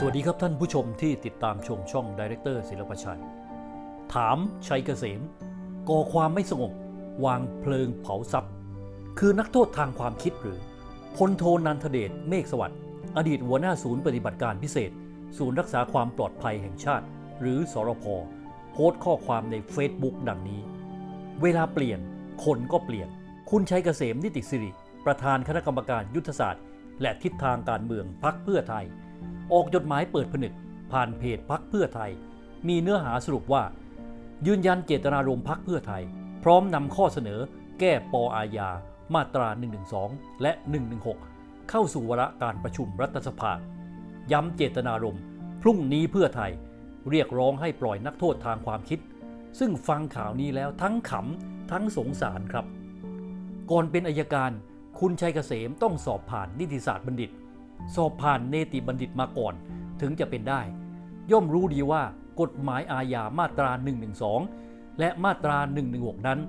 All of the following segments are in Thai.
สวัสดีครับท่านผู้ชมที่ติดตามชมช่องดีเรคเตอร์ศิลปชัย ถามชัยเกษมก่อความไม่สงบ วางเพลิงเผาทรัพย์ คือนักโทษทางความคิดหรือพลโทนันทเดชเมฆสวัสดิ์อดีตหัวหน้าศูนย์ปฏิบัติการพิเศษ ศูนย์รักษาความปลอดภัยแห่งชาติ หรือสรพโพสต์ข้อความใน Facebook ดังนี้ เวลาเปลี่ยน คนก็เปลี่ยน คุณชัยเกษมนิติสิริ ประธานคณะกรรมการยุทธศาสตร์ และทิศทางการเมืองพักเพื่อไทย ออกจดหมายเปิดผนึก ผ่านเพจพักเพื่อไทย มีเนื้อหาสรุปว่า ยืนยันเจตนารมณ์พักเพื่อไทย พร้อมนำข้อเสนอ แก้ปออาญามาตรา 112 และ 116 เข้าสู่วาระการประชุมรัฐสภา ย้ำเจตนารมณ์ พรุ่งนี้เพื่อไทย เรียกร้องให้ปล่อยนักโทษทางความคิด ซึ่งฟังข่าวนี้แล้วทั้งขำทั้งสงสารครับ ก่อนเป็นอายการ คุณชัยเกษมต้องสอบผ่านนิติศาสตร์บัณฑิต สอบผ่านเนติบัณฑิตมาก่อน ถึงจะเป็นได้ ย่อมรู้ดีว่ากฎหมายอาญามาตรา 112 และมาตรา 116 นั้น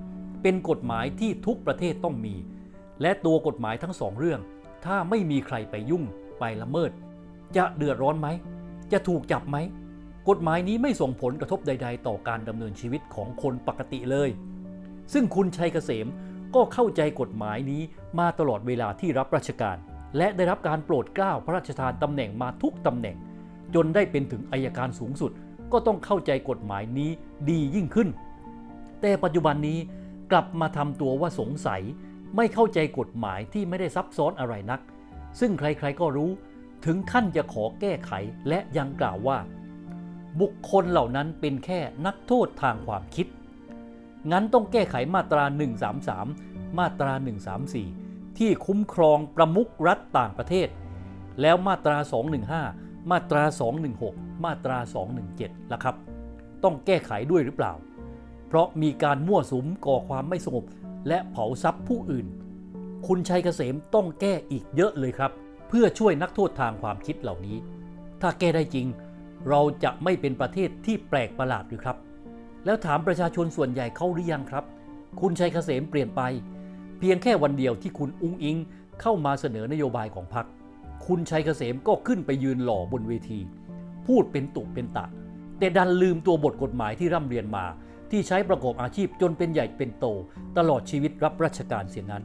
เป็นกฎหมายที่ทุกประเทศต้องมี และตัวกฎหมายทั้งสองเรื่อง ถ้าไม่มีใครไปยุ่งไปละเมิด จะเดือดร้อนไหม จะถูกจับไหม กฎหมายนี้ไม่ส่งผลกระทบใด ๆ ต่อการดำเนินชีวิตของคนปกติเลย ซึ่งคุณชัยเกษมก็เข้าใจกฎหมายนี้มาตลอดเวลาที่รับราชการ และได้รับการโปรดเกล้าพระราชทานตำแหน่งมาทุกตำแหน่ง จนได้เป็นถึงอายการสูงสุด ก็ต้องเข้าใจกฎหมายนี้ดียิ่งขึ้น แต่ปัจจุบันนี้กลับมาทำตัวว่าสงสัย ไม่เข้าใจกฎหมายที่ไม่ได้ซับซ้อนอะไรนัก ซึ่งใครๆก็รู้ถึงขั้นจะขอแก้ไขและยังกล่าวว่า บุคคลเหล่านั้นเป็นแค่นักโทษทางความคิด งั้นต้องแก้ไขมาตรา 133 มาตรา 134 ที่คุ้มครองประมุขรัฐต่างประเทศ แล้วมาตรา 215 มาตรา 216 มาตรา 217ล่ะครับ ต้องแก้ไขด้วยหรือเปล่า เพราะมีการมั่วสุมก่อความไม่สงบ และเผาทรัพย์ผู้อื่น คุณชัยเกษมต้องแก้อีกเยอะเลยครับ เพื่อช่วยนักโทษทางความคิดเหล่านี้ ถ้าแก้ได้จริง เราจะไม่เป็นประเทศที่แปลกประหลาดหรือครับ แล้วถามประชาชนส่วนใหญ่เขาหรือยังครับ คุณชัยเกษมเปลี่ยนไป เพียงแค่วันเดียวที่คุณอุ้งอิงเข้ามาเสนอนโยบายของพรรคคุณชัยเกษมก็ขึ้นไปยืนหล่อบนเวที พูดเป็นตุเป็นตะ แต่ดันลืมตัวบทกฎหมายที่ร่ำเรียนมา ที่ใช้ประกอบอาชีพจนเป็นใหญ่เป็นโต ตลอดชีวิตรับราชการเสียนั้น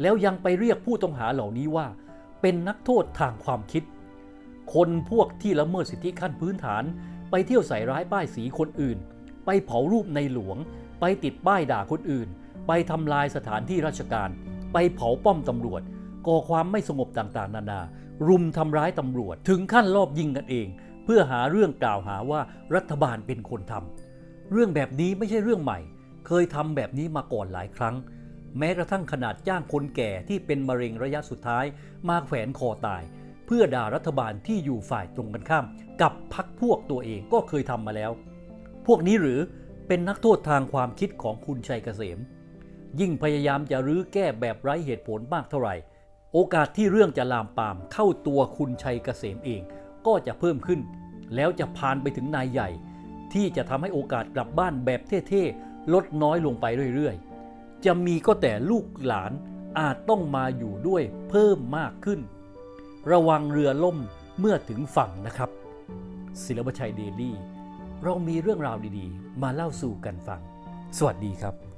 แล้วยังไปเรียกผู้ต้องหาเหล่านี้ว่า เป็นนักโทษทางความคิด คนพวกที่ละเมิดสิทธิขั้นพื้นฐาน ไปเที่ยวใส่ร้ายป้ายสีคนอื่น ไปเผารูปในหลวง ไปติดป้ายด่าคนอื่น ไปทำลายสถานที่ราชการ ไปเผาป้อมตำรวจ ก่อความไม่สงบต่างๆ นานา รุมทำร้ายตำรวจ ถึงขั้นลอบยิงกันเอง เพื่อหาเรื่องกล่าวหาว่ารัฐบาลเป็นคนทำเรื่องแบบนี้ไม่ใช่เรื่องใหม่ เคยทำแบบนี้มาก่อนหลายครั้ง แม้กระทั่งขนาดจ้างคนแก่ที่เป็นมะเร็งระยะสุดท้าย มาแขวนคอตาย เพื่อด่ารัฐบาลที่อยู่ฝ่ายตรงกันข้าม กับพักพวกตัวเองก็เคยทำมาแล้ว พวกนี้หรือเป็นนักโทษทางความคิดของคุณชัยเกษม ยิ่งพยายามจะรื้อแก้แบบไร้เหตุผลมากเท่าไหร่ โอกาสที่เรื่องจะลามปามเข้าตัวคุณชัยเกษมเอง ก็จะเพิ่มขึ้น แล้วจะพานไปถึงนายใหญ่ ที่จะทำให้โอกาสกลับบ้านแบบเท่ๆ ลดน้อยลงไปเรื่อยๆ จะมีก็แต่ลูกหลานอาจต้องมาอยู่ด้วยเพิ่มมากขึ้น ระวังเรือล่มเมื่อถึงฝั่งนะครับ ศิลปชัยเดลี่ เรามีเรื่องราวดีๆ มาเล่าสู่กันฟัง สวัสดีครับ